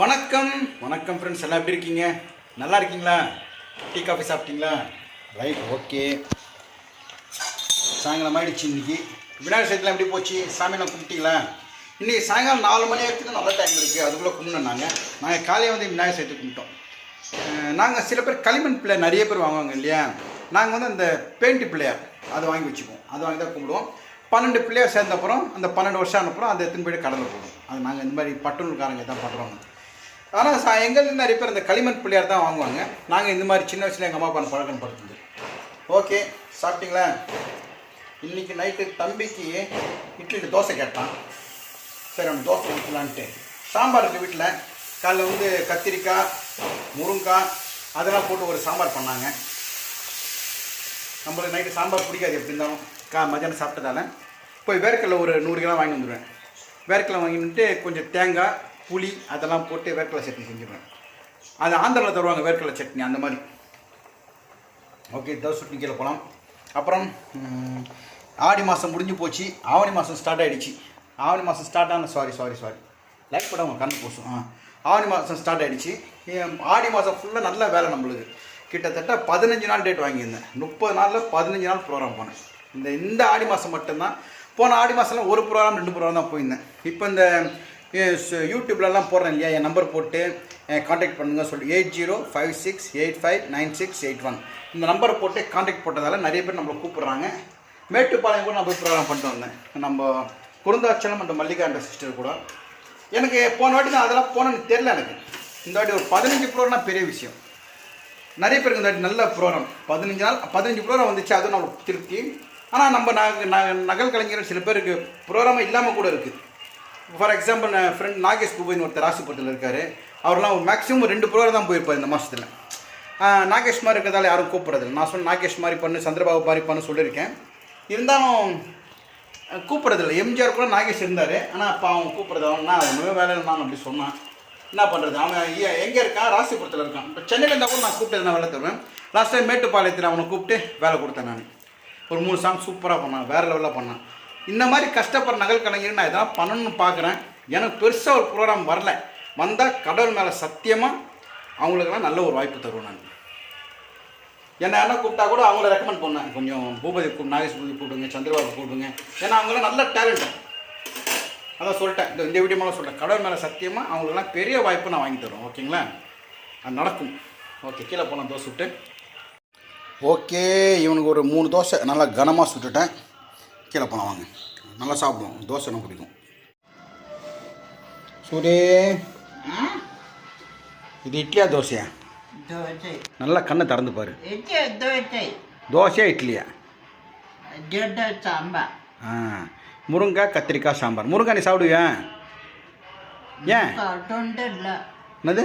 வணக்கம். வணக்கம் ஃப்ரெண்ட்ஸ் எல்லாம் எப்படி இருக்கீங்க? நல்லா இருக்கீங்களா? டீ காஃபி சாப்பிட்டீங்களா? ரைட் ஓகே சாயங்காலம் ஆயிடுச்சு இன்னைக்கு. விநாயகர் சதுர்த்திலாம் எப்படி போச்சு? சாமியெல்லாம் கும்பிட்டீங்களா? இன்றைக்கி சாயங்காலம் நாலு மணி வரைக்கும் நல்ல டைம் இருக்குது அதுக்குள்ளே கும்பிடணும் நாங்கள் நாங்கள் காலையில் வந்து விநாயகர் சதுர்த்தி கும்பிட்டோம். நாங்கள் சில பேர் களிமண் பிள்ளை நிறைய பேர் வாங்குவாங்க இல்லையா? நாங்கள் வந்து அந்த பெயிண்ட் பிள்ளையார் அதை வாங்கி வச்சுப்போம். அதை வாங்கி தான் கும்பிடுவோம். பன்னெண்டு பிள்ளையார் சேர்ந்த அப்புறம் அந்த பன்னெண்டு வருஷம் ஆன அதை எத்தனை போயிட்டு கடலில் போடுவோம் அது நாங்கள் இந்த மாதிரி பட்டுநூல்காரங்க தான் பண்ணுறோம் ஆனால் சா எங்கேருந்து நிறைய பேர் இந்த களிமண் பிள்ளையார் தான் வாங்குவாங்க. நாங்கள் இந்த மாதிரி சின்ன வயசில் எங்கள் அம்மா அப்பா பழக்கம் படுத்துது ஓகே சாப்பிட்டீங்களா? இன்றைக்கி நைட்டு தம்பிக்கு இட்லிக்கு தோசை கேட்டான். சரி அவன் தோசை ஊற்றலான்ட்டு சாம்பார் இருக்குது வீட்டில் காலைல வந்து கத்திரிக்காய் முருங்காய் அதெல்லாம் போட்டு ஒரு சாம்பார் பண்ணாங்க. நம்மளுக்கு நைட்டு சாம்பார் பிடிக்காது எப்படி இருந்தாலும். கா மத்தியானம் சாப்பிட்டதால. போய் வேர்க்கடலை ஒரு நூறு கிலோ வாங்கி வந்துடுவேன் வேர்க்கடலை வாங்கிட்டு கொஞ்சம் தேங்காய் புளி அதெல்லாம் போட்டு வேர்க்கடலை சட்னி செஞ்சுருவேன். அது ஆந்திராவில் தருவாங்க வேர்க்கடலை சட்னி அந்த மாதிரி. ஓகே தோசை சுட்டி கீழே போகலாம் அப்புறம் ஆடி மாதம் முடிஞ்சு போச்சு. ஆவணி மாதம் ஸ்டார்ட் ஆகிடுச்சு ஆவணி மாதம் ஸ்டார்ட் ஆன சாரி சாரி சாரி லைக் போட உங்கள் கண்ணு போசும். ஆ ஆவணி மாதம் ஸ்டார்ட் ஆகிடுச்சு ஆடி மாதம் ஃபுல்லாக நல்ல வேலை நம்மளுக்கு. கிட்டத்தட்ட பதினஞ்சு நாள் டேட் வாங்கியிருந்தேன். முப்பது நாளில் பதினஞ்சு நாள் ப்ரோக்ராம் போனேன். இந்த இந்த ஆடி மாதம் மட்டும்தான். போன ஆடி மாதம்லாம் ஒரு ப்ரோக்ராம் ரெண்டு ப்ரோக்ராம் தான் போயிருந்தேன். இப்போ இந்த யூடியூப்லலாம் போடுறேன் இல்லையா? என் நம்பர் போட்டு காண்டாக்ட் பண்ணுங்க சொல்லி eight zero five six eight five nine six eight one. இந்த நம்பரை போட்டு காண்டாக்ட் போட்டதால நிறைய பேர் நம்மளை கூப்பிட்றாங்க. மேட்டுப்பாளையம் கூட நான் போய் ப்ரோக்ராம் பண்ணிட்டு வந்தேன். நம்ம குருந்தாச்சலம் மற்றும் மல்லிகாண்ட சிஸ்டர் கூட. எனக்கு போன வாட்டி நான் அதெல்லாம் போனேன்னு தெரில எனக்கு. இந்த வாட்டி ஒரு பதினஞ்சு ப்ரோக்ராம் பெரிய விஷயம். நிறைய பேருக்கு இந்த வாட்டி நல்ல ப்ரோக்ராம் பதினஞ்சு நாள் பதினஞ்சு ப்ரோக்ராம் வந்துச்சு அதுவும் நம்மளுக்கு திருப்தி. ஆனால் நம்ம நக- நகல் கலைஞர்கள் சில பேருக்கு ப்ரோக்ராம் இல்லாமல் கூட இருக்குது ஃபார் எக்ஸாம்பிள் என் ஃப்ரெண்ட் நாகேஷ் பூபைன்னு ஒருத்தர் ராசிபுரத்தில் இருக்கார். அவர்லாம் மேக்ஸிமம் ரெண்டு ப்ரோக்ராம் தான் போயிருப்பார் இந்த மாதத்தில் நாகேஷ் மாதிரி இருக்கிறதால யாரும் கூப்பிட்றதில்ல நான் சொன்ன நாகேஷ் மாதிரி பண்ணு சந்திரபாபு மாதிரி பண்ணு சொல்லியிருக்கேன். இருந்தாலும் கூப்பிட்றதில்ல எம்ஜிஆர் கூட நாகேஷ் இருந்தார். ஆனால் அப்போ அவன் கூப்பிட்றது அவன் ஒன்றுமே வேலை நான் அப்படி சொன்னான். என்ன பண்ணுறது அவன் எங்கே இருக்கான்? ராசிபுரத்தில் இருக்கான். இப்போ சென்னையில் இருந்தால் கூட நான் கூப்பிட்டு நான் வேலை தருவேன். லாஸ்ட் டைம் மேட்டுப்பாளையத்தில் அவனை கூப்பிட்டு வேலை கொடுத்தேன் நான். ஒரு மூணு சாங் சூப்பராக பண்ணான். வேறு லெவலில் பண்ணான். இந்த மாதிரி கஷ்டப்படுற நகல் கலைஞர் நான் இதெல்லாம் பண்ணணும்னு பார்க்குறேன். எனக்கு பெருசாக ஒரு ப்ரோக்ராம் வரல. வந்தால் கடவுள் மேலே சத்தியமாக அவங்களுக்கெல்லாம் நல்ல ஒரு வாய்ப்பு தருவேன் நான். என்ன என்ன கூப்பிட்டா கூட அவங்கள ரெக்கமெண்ட் பண்ணேன் கொஞ்சம் பூபதி நாகேஷ் பூபதி கூப்பிடுங்க சந்திரபாபு கூப்பிடுங்க. ஏன்னா அவங்களாம் நல்ல டேலண்ட் அதான் சொல்லிட்டேன். இந்த இந்த வீடியோ மேலே சொல்லிட்டேன். கடவுள் மேலே சத்தியமாக அவங்களுக்கெல்லாம் பெரிய வாய்ப்பு நான் வாங்கி தருவேன். ஓகேங்களா? அது நடக்கும். ஓகே கீழே போனோம் தோசை விட்டு ஓகே இவனுக்கு ஒரு மூணு தோசை. நல்லா கனமாக சுட்டுட்டேன். கீழே போலாம் வாங்க. நல்லா சாப்பிடுவோம். தோசை எனக்கு பிடிக்கும். சூரே இது இட்லியா தோசையா? தோசை. நல்லா கண்ணை திறந்து பாரு. தோசையா இட்லியா? சாம்பார். ஆ. முருங்காய் கத்திரிக்காய் சாம்பார். முருங்காய் நீ சாப்பிடுவியா? ஏன்? என்னது?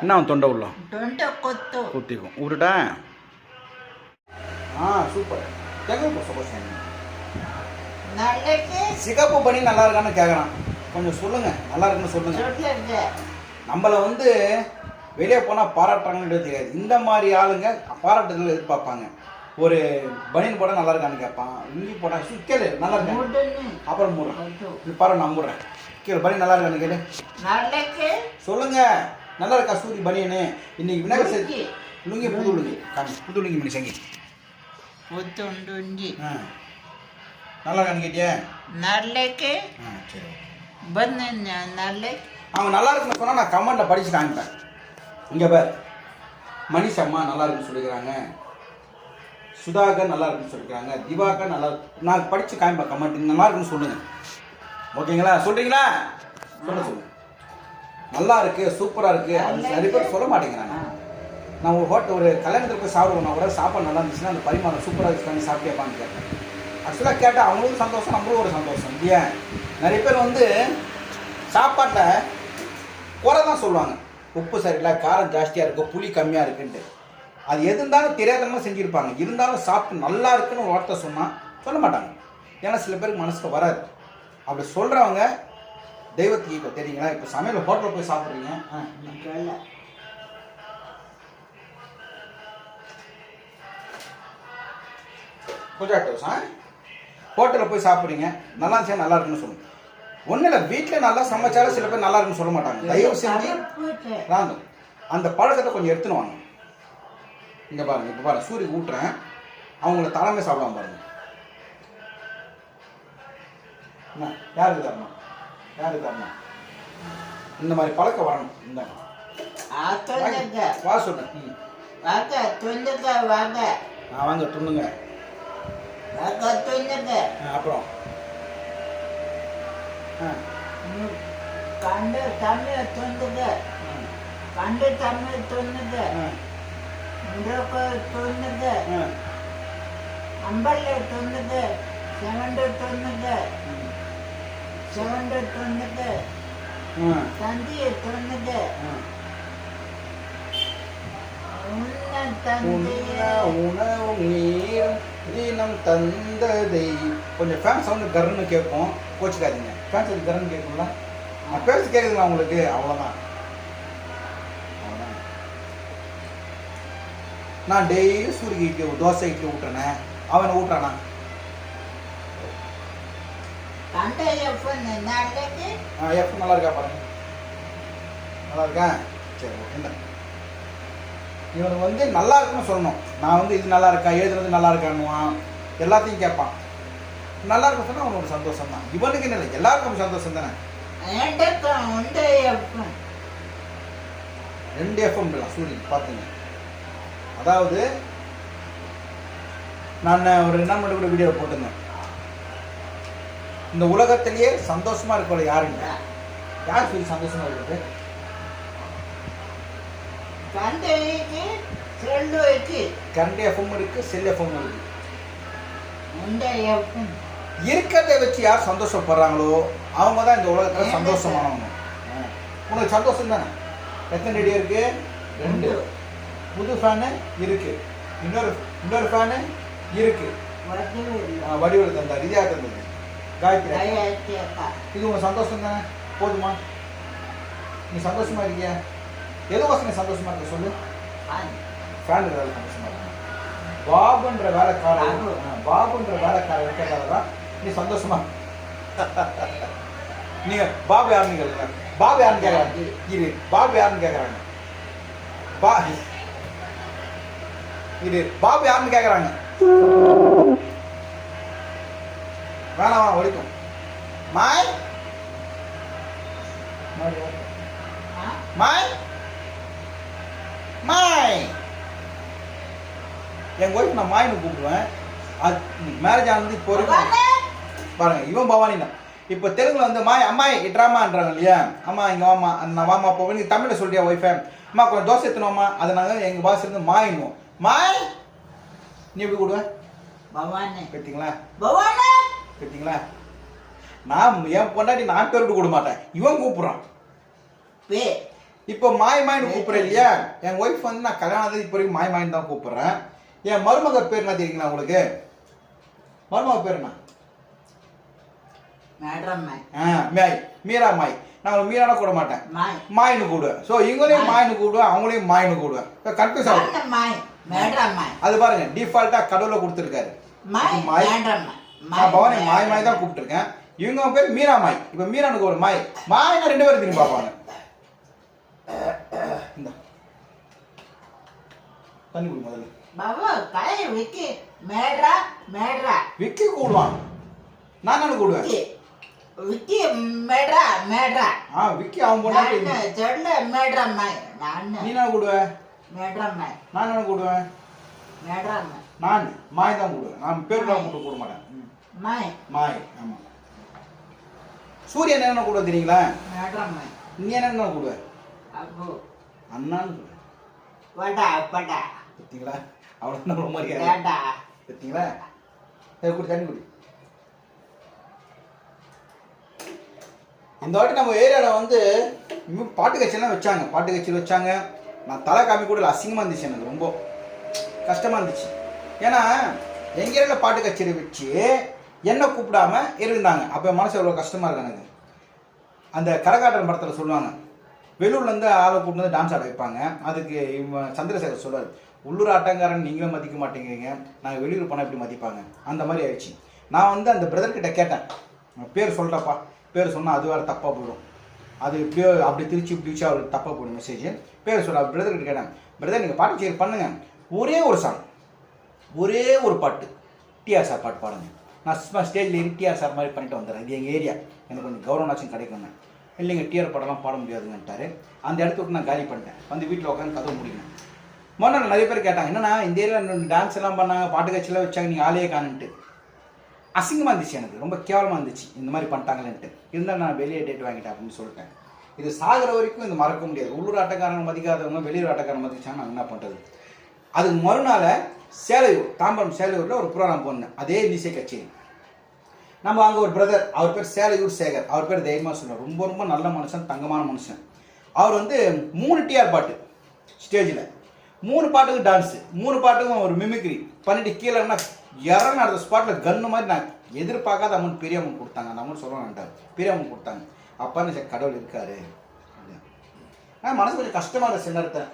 என்ன தொண்டை உள்ளம் தொண்டை கொத்து. ஊற்றிக்கும் விட்டுட்டா ஆ சூப்பர். சிகப்பு சப்போஸ் நாளைக்கு சிகப்பு பண்ணி நல்லா இருக்கான்னு கேட்குறான் கொஞ்சம் சொல்லுங்க நல்லா இருக்குன்னு சொல்லுங்க. நம்மளை வந்து வெளியே போனால் பாராட்டுறாங்கன்னு தெரியாது. இந்த மாதிரி ஆளுங்க பாராட்டுதல் எதிர்பார்ப்பாங்க. ஒரு பனியன் போட்டால் நல்லா இருக்கான்னு கேட்பான் இஞ்சி போட்டால் கேளு நல்லா இருக்கேன் அப்புறம் மூடுறேன். இது பாரு நான் மூடுறேன். கீழே பனி நல்லா இருக்கான்னு கேளு சொல்லுங்க நல்லா இருக்கா சூரி பனியனு? இன்னைக்கு விநாயகர் சதுர்த்தி லுங்கி. புது லுங்கி. புது லுங்கி மணி சங்கி. ಒತ್ತೊಂಡೊಂಜಿ நல்லா கணிக்கிட்டியே நல்லக்கு. சரி ಬಂದ நல்ல. அவன் நல்லா இருக்குன்னு சொன்னால் நான் கமெண்ட்டில் படித்து காமிப்பேன். இங்கே பார். மணிஷ் அம்மா நல்லா இருக்குன்னு சொல்லிக்கிறாங்க. சுதாகர் நல்லா இருக்குன்னு சொல்லிக்கிறாங்க. திவாகர் நல்லா நான் படித்து காமிப்பேன் கமெண்ட் நல்லா இருக்குன்னு சொல்லுங்கள் ஓகேங்களா? சொல்கிறீங்களா சொல்ல சொல்லுங்கள் நல்லா இருக்குது சூப்பராக இருக்குது அது சரி பேர் சொல்ல மாட்டேங்கிறாங்க. நான் ஒரு ஹோட்டல் ஒரு கல்யாணத்துக்கு போய் சாப்பிடுவோம்னா கூட சாப்பாடு நல்லா இருந்துச்சுன்னா அந்த பரிமாணம் சூப்பராக இருந்துச்சு சாப்பிட்டியாப்பான்னு கேட்டேன் ஆக்சுவலாக கேட்டால் அவங்களுக்கும் சந்தோஷம் நம்மளும் ஒரு சந்தோஷம். இல்லையா நிறைய பேர் வந்து சாப்பாட்டில் குறை தான் சொல்லுவாங்க. உப்பு சரியில்லை காரம் ஜாஸ்தியாக இருக்குது புளி கம்மியாக இருக்குன்ட்டு. அது எது இருந்தாலும் தெரியாதவங்க செஞ்சுருப்பாங்க. இருந்தாலும் சாப்பிட்டு நல்லா இருக்குன்னு ஒரு வார்த்தை சொன்னால் சொல்ல மாட்டாங்க. ஏன்னா சில பேருக்கு மனசுக்கு வராது. அப்படி சொல்கிறவங்க தெய்வத்துக்கு இப்போ தெரியுங்களா? இப்போ சமையல் ஹோட்டலில் போய் சாப்பிட்றீங்க. ஆ. பொஜாட்டோஸ் ஆ? ஹோட்டலில் போய் சாப்பிட்றீங்க. நல்லா இருந்துச்சா நல்லா இருக்குன்னு சொல்லுங்க. ஒன்றும் இல்லை வீட்டில் நல்லா சமைச்சாலும் சில பேர் நல்லா இருக்குன்னு சொல்ல மாட்டாங்க. தயவு செஞ்சு அந்த பழக்கத்தை கொஞ்சம் எடுத்துன்னு வாங்க. இங்கே பாருங்க இப்போ பாருங்க சூரியக்கு ஊட்டுறேன். அவங்கள தலைமை சாப்பிடாம பாருங்க. என்ன? யாருக்கு தரணும் யாருக்கு தரணும் இந்த மாதிரி பழக்கம் வரணும். இந்த ஆ தொல்லுங்க வா சொல்றேன். ம். வாங்க தொல்லுங்க வாங்க. வாங்க துண்ணுங்க கஷ்டம் இல்லைங்க அப்புறம். கண்டு தமிழ் தொண்ணுங்க கண்டு தமிழ் தொண்ணுங்க தொண்ணுங்க அம்பல்ல தொண்ணுங்க செவண்டு தொண்ணுங்க செவண்டு தொண்ணுங்க தந்திய தொண்ணுங்க உன்ன தந்தைய உணவு நீரும் ஈனம் தந்ததை. கொஞ்சம் ஃபேன்ஸ் சவுண்டு கருன்னு கேட்போம் கோச்சிக்காதீங்க. ஃபேன்ஸ் சவுண்டு கருன்னு கேட்கும்ல? நான் பேசி கேட்குதுங்களா உங்களுக்கு? அவ்வளோதான் அவ்வளோதான் நான் டெய்லி சூரிய இட்லி தோசை இட்லி ஊட்டுறேன். அவன் ஊட்டுறானா? எஃப் நல்லா இருக்கா. பாருங்க. நல்லா இருக்கா? சரி ஓகே இவர் வந்து நல்லா இருக்குன்னு சொல்லணும். நான் வந்து இது நல்லா இருக்கா எழுதுறது நல்லா இருக்கான்னுவான் எல்லாத்தையும் கேட்பான். நல்லா இருக்கும் சொன்னால் அவனோட சந்தோஷம் தான் இவனுக்கு என்ன இல்லை எல்லாருக்கும் சந்தோஷம் தானே? ரெண்டு எஃப்எம் இல்லை சூரியன் பார்த்தீங்க அதாவது நான் ஒரு என்ன மட்டும் கூட வீடியோ போட்டிருந்தேன். இந்த உலகத்திலேயே சந்தோஷமாக இருக்கிற யாருங்க? யார் சொல்லி சந்தோஷமாக இருக்கிறது? కంటకి చెల్లు ఎక్కి கரண்ட் எஃப்எம் இருக்கு செல் எஃப்எம் இருக்கு ఉండే చెప్పు இருக்கிறத வச்சு யார் சந்தோஷப்படுறாங்களோ அவங்க தான் இந்த உலகத்தில் சந்தோஷமானவங்க ஆ. உனக்கு சந்தோஷம் தானே எத்தனை ரெடி இருக்கு ரெண்டு புது ஃபேனு இருக்கு இன்னொரு இன்னொரு ஃபேனு இருக்கு వడ్డీ ஆ, வடிவேலு தந்தார் இதே தந்தது காயத்ரி దయచేసి అక్క இது உங்க சந்தோஷம் தானே போதுமா நீ சந்தோஷமா இருக்கியா எதுவாசம் நீ சந்தோஷமா இருக்க சொல்லு? ஃபேன் வேலை சந்தோஷமா இருக்க. பாபுன்ற வேலைக்காரன் பாபு. ஆ, பாபுன்ற வேலைக்காரன் இருக்கிறதால தான் நீ சந்தோஷமா? நீங்க பாபு யாருன்னு கேட்குறாங்க பாபு யாருன்னு கேட்குறாங்க இரு பாபு யாருன்னு கேட்குறாங்க பா இது பாபு யாருன்னு கேட்குறாங்க வேணாம் ஒழிக்கும். மாய்? மாய்? எங்கள் ஒய்ஃப் நான் மாயின்னு கூப்பிடுவேன். அது மேரேஜ் ஆனது இப்போ வரைக்கும் பாருங்க இவன் பவானி தான். இப்போ தெலுங்குல வந்து மாய் அம்மாய் இட்ராமான்றாங்க இல்லையா? அம்மா இங்கே வாமா நான் வாமா போவேன் நீங்கள் தமிழில் சொல்லியா ஒய்ஃபை அம்மா கொஞ்சம் தோசை எத்தணும்மா அதை நாங்கள் எங்கள் பாஸ் இருந்து மாயினும் மாய் நீ எப்படி கூடுவேன் பவானி. பார்த்தீங்களா பவானி. பார்த்தீங்களா நான் என் பொண்டாட்டி நான் பேர் விட்டு மாட்டேன் இவன் கூப்பிட்றான். இப்போ மாய் மாயின்னு கூப்பிட்றேன் இல்லையா? என் ஒய்ஃப் வந்து நான் கல்யாணம் இப்போ வரைக்கும் மாய் மாயின்னு தான் கூப்பிட்றேன். என் மருமக பேர் என்ன தெரியுங்களா உங்களுக்கு? மருமக பேர் என்ன? மேய். மீரா மாய். நான் மீரான கூட மாட்டேன். மாயின்னு கூடுவேன் ஸோ இவங்களையும் மாயின்னு கூடுவேன் அவங்களையும் மாயின்னு கூடுவேன் கன்ஃபியூஸ் ஆகும் அது பாருங்க டிஃபால்ட்டாக கடவுளை கொடுத்துருக்காரு. நான் பவானி மாய் மாய் தான் கூப்பிட்டுருக்கேன். இவங்க பேர் மீரா மாய். இப்போ மீரானுக்கு ஒரு மாய். மாய்னா ரெண்டு பேரும் திரும்பி பார்ப்பாங்க. தண்ணி கொடு முதல்ல. விக்கி கூடுவான் நான் என்ன விக்கி. மேட்ரா மேட்ரா ஆ விக்கி அவன் போட்டா செல்ல மேட்ரா மாய் நான் நீ என்ன கூடுவே? மேட்ரா மாய் நான் கூடுவேன்? மேட்ரா மாய் நான் மாய் தான் கூடுவேன். நான் பேர் தான் கூட மாட்டேன். மாய். மாய் ஆமா. சூரியன் என்ன கூட தெரியுங்களா? மேட்ரா மாய் நீ என்ன கூடுவே? அப்போ. அண்ணான்னு கூடுவேன் வடா படா பார்த்தீங்களா அவ்வளோ நம்ம மாதிரி பார்த்தீங்களா குடி தண்ணி குடி. அந்த வாட்டி நம்ம ஏரியாவில் வந்து பாட்டு கட்சியெல்லாம் வச்சாங்க. பாட்டு கட்சியில் வச்சாங்க. நான் தலை காமி கூட அசிங்கமாக இருந்துச்சு எனக்கு ரொம்ப. கஷ்டமாக இருந்துச்சு. ஏன்னா எங்கள் ஏரியாவில் பாட்டு கச்சேரி வச்சு என்னை கூப்பிடாமல் இருந்தாங்க. அப்போ மனசு அவ்வளோ கஷ்டமாக இருக்கு எனக்கு. அந்த கரகாட்டன் படத்தில் சொல்லுவாங்க. வெளியூர்லேருந்து ஆளை கூப்பிட்டு வந்து டான்ஸ் ஆட வைப்பாங்க. அதுக்கு இவன் சந்திரசேகர் சொல்வார் உள்ளூர் ஆட்டங்காரன் நீங்களும் மதிக்க மாட்டேங்கிறீங்க. நாங்கள் வெளியூர் போனால் எப்படி மதிப்பாங்க? அந்த மாதிரி ஆயிடுச்சு. நான் வந்து அந்த பிரதர்கிட்ட கேட்டேன். பேர் சொல்கிறப்பா பேர் சொன்னால் அது வேறு தப்பாக போயிடும். அது இப்படியோ அப்படி திருச்சி இப்படி வச்சு அவருக்கு தப்பாக போடும் மெசேஜ் பேர் சொல்ல பிரதர்கிட்ட கேட்டேன். பிரதர் நீங்கள் பாட்டு சேர் பண்ணுங்கள் ஒரே ஒரு சாங் ஒரே ஒரு பாட்டு டிஆர் சார் பாட்டு பாடுங்க. நான் சும்மா ஸ்டேஜில் ஏறி டிஆர் சார் மாதிரி பண்ணிட்டு வந்துடுறேன். இது எங்கள் ஏரியா எனக்கு கொஞ்சம் கௌரவனாச்சும் கிடைக்குங்க இல்லைங்க டிஆர் படம்லாம் பாட முடியாதுங்கன்ட்டாரு. அந்த இடத்துக்கு நான் காலி பண்ணிட்டேன். வந்து வீட்டில் உட்காந்து கதவு முடியும் முதல்ல நிறைய பேர் கேட்டாங்க என்னன்னா இந்த ஏரியாவில் டான்ஸ் எல்லாம் பண்ணாங்க பாட்டு கட்சியெல்லாம் வச்சாங்க நீங்கள் ஆளே காணுன்ட்டு. அசிங்கமாக இருந்துச்சு எனக்கு ரொம்ப கேவலமாக இருந்துச்சு. இந்த மாதிரி பண்ணிட்டாங்களேன்ட்டு. இருந்தாலும் நான் வெளியே டேட் வாங்கிட்டேன் அப்படின்னு சொல்லிட்டேன். இது சாகிற வரைக்கும் இது மறக்க முடியாது. உள்ளூர் ஆட்டக்காரங்க மதிக்காதவங்க வெளியூர் ஆட்டக்காரன் மதிச்சாங்க என்ன பண்ணுறது அதுக்கு மறுநாள் சேலையூர் தாம்பரம் சேலையூரில் ஒரு ப்ரோக்ராம் போனேன். அதே இசை கச்சேரி நம்ம அங்கே ஒரு பிரதர் அவர் பேர் சேலையூர் சேகர். அவர் பேர் தைரியமாக சொன்னார் ரொம்ப ரொம்ப நல்ல மனுஷன் தங்கமான மனுஷன். அவர் வந்து மூணு டிஆர் பாட்டு ஸ்டேஜில் மூணு பாட்டுக்கு டான்ஸு மூணு பாட்டுக்கும் ஒரு மிமிக்ரி பண்ணிட்டு கீழேன்னா இறங்க அடுத்த ஸ்பாட்டில் கன்னு மாதிரி நான் எதிர்பார்க்காத அமௌண்ட் பெரிய அமௌண்ட் கொடுத்தாங்க. அந்த அமௌண்ட் சொல்ல வேண்டாம். பெரிய அமௌண்ட் கொடுத்தாங்க. அப்பா சரி கடவுள் இருக்காரு. ஆனால் மனசு கொஞ்சம் கஷ்டமாக இருந்துச்சு சில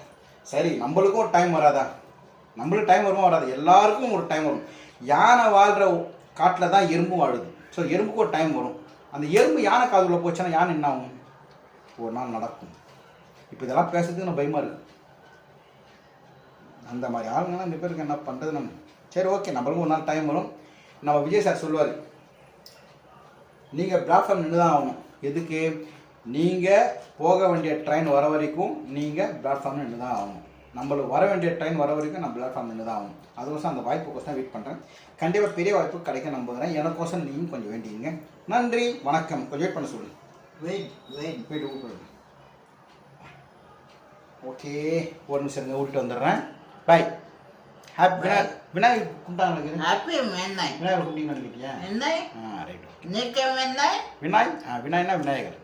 சரி நம்மளுக்கும் ஒரு டைம் வராதா? நம்மளுக்கு டைம் வருமா வராது? எல்லாருக்கும் ஒரு டைம் வரும். யானை வாழ்கிற காட்டில் தான் எறும்பும் வாழுது. ஸோ எறும்புக்கு ஒரு டைம் வரும். அந்த எறும்பு யானை காதுக்குள்ள போச்சுன்னா யானை என்ன ஆகும்? ஒரு நாள் நடக்கும். இப்போ இதெல்லாம் பேசுறதுக்கு நான் பயமாக இருக்குது அந்த மாதிரி ஆளுங்கலாம் இந்த பேருக்கு என்ன பண்ணுறது நம்ம? சரி ஓகே நம்மளுக்கும் ஒரு நாள் டைம் வரும். நம்ம விஜய் சார் சொல்லுவார் நீங்கள் பிளாட்ஃபார்ம் நின்று தான் ஆகணும். எதுக்கு? நீங்கள் போக வேண்டிய ட்ரெயின் வர வரைக்கும் நீங்கள் பிளாட்ஃபார்ம் நின்று தான் ஆகணும். நம்மளுக்கு வர வேண்டிய ட்ரெயின் வர வரைக்கும் நான் பிளாட்ஃபார்ம் நின்று தான் ஆகணும். அதுக்கோசம் அந்த வாய்ப்புக்கோசம் வெயிட் பண்ணுறேன் கண்டிப்பாக பெரிய வாய்ப்பு கிடைக்க நம்புகிறேன். எனக்கோசம் நீங்களும் கொஞ்சம் வேண்டிங்க நன்றி வணக்கம். கொஞ்சம் வெயிட் பண்ண சொல்லு வெயிட் வெயிட் போயிட்டு கூப்பிடுங்க ஓகே ஒரு நிமிஷம் இருங்க விட்டு வந்துடுறேன். பாய் ஹாப்பி விநாயகர் விநாயகர் கும்பிட்டாங்க ஹாப்பி விநாயகர் கும்பிட்டீங்கன்னு நினைக்கிட்டியா மென்னை ஆ ரைட் நிக்க மென்னை விநாய் ஆ விநாயகனா விநாயகர்.